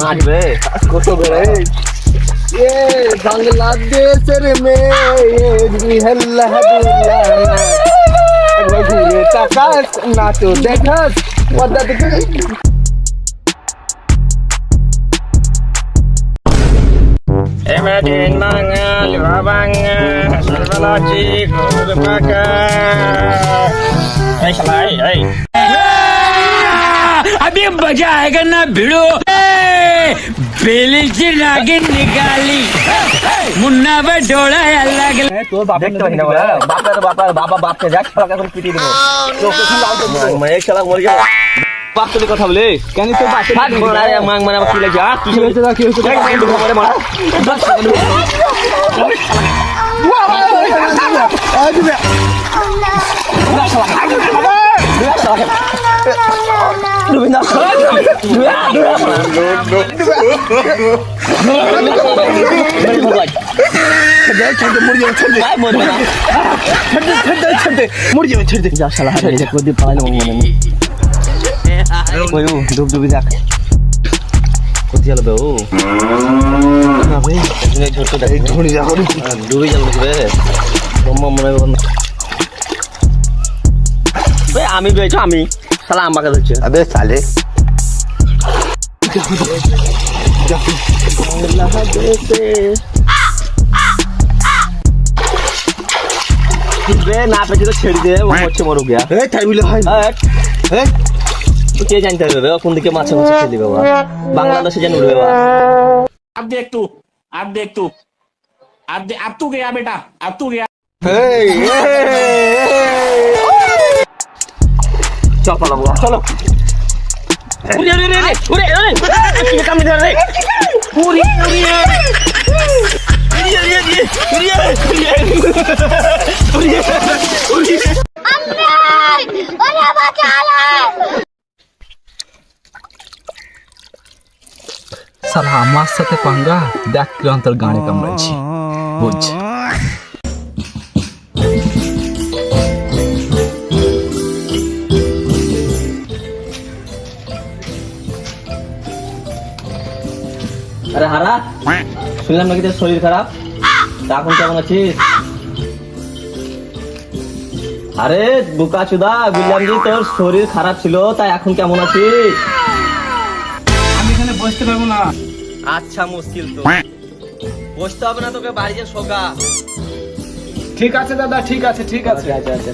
মারবে কত বেড়ে ये बांग्लादेश रे में ये हल्ला दुल्ला घुरे ताकास नाचो देखास मदद कर Emadin mangal, babanga, salvalaji, kurmaka. Hey, shalai, hey. अभी मजा आएगा ना भिड़ो बेली से नागिन निकाली मुन्ना पे डोला अल्लाह के তোর বাপের দেখতে পাচ্ছি না বলে বাপের বাপের বাবা বাপকে দেখ শালাকে এখন পিটিয়ে দেবো মানে শালা মরে যাবে বাপ তুলে কথা বলে কেন তোর বাপের থাক ঘোড়া রে মাং মানে আমার কি লাগে আর তুই কি হয়েছে না, কি হয়েছে না? দেখ, দেখ, দুটো মারে মারা ডুবে না ডুবে ডুবে মেরে ভগবান মরবে না মরে যাবে ছেড়ে দে যা শালা হাতে রেখে করে দিয়ে পালাইলো মনে মনে ওই ও ডুব ডুবি যাক কোথায় গেল ও না ভাই এখানে ছোট দেখ ধরে যা করে ডুবি গেল রে ব্রহ্ম মনে হয় ভাই আমি বেছো আমি। শালা আমাকে ধরছে अबे साले বে না পেছে তো ছেড়ে দে ও হচ্ছে মরু গিয়া ए তাই বলে হয় হ্যাঁ ए তো কে জানতে হবে রে কোন দিকে মাছে মাছে খেলি বাবা বাংলাদেশে জানি উড়বে বাবা अब देख तू अब देख तू अब दे, अब तू गया बेटा अब तू गया এই চল পালাবো চলো উড়ে উড়ে উড়ে উড়ে উড়ে কি কাম দিতে রে উড়ে উড়ে ওরে বাঁচালে সালা আমার সাথে পাঙ্গা দেখ কিরম তোর গানে কামড়াচ্ছি বুঝ আরে হারা শুনলাম নাকি তোর শরীর খারাপ? এখন কেমন আছিস? আরে বুকা চুদা বললাম যে তোর শরীর খারাপ ছিল তাই এখন কেমন আছিস? আমি এখানে বসতে পারব না। আচ্ছা মুশকিল তো। বসতে হবে না তোকে বাড়ি যে শোকা ঠিক আছে দাদা ঠিক আছে ঠিক আছে। আচ্ছা আচ্ছা।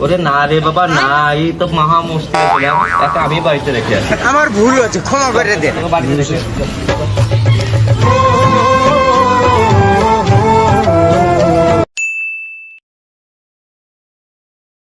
ওরে না রে বাবা না এই তো মহা মুশকিল একটা আমি বাড়িতে রেখে আসব আমার ভুল হয়েছে ক্ষমা করে দে। বাড়িতে রেখে।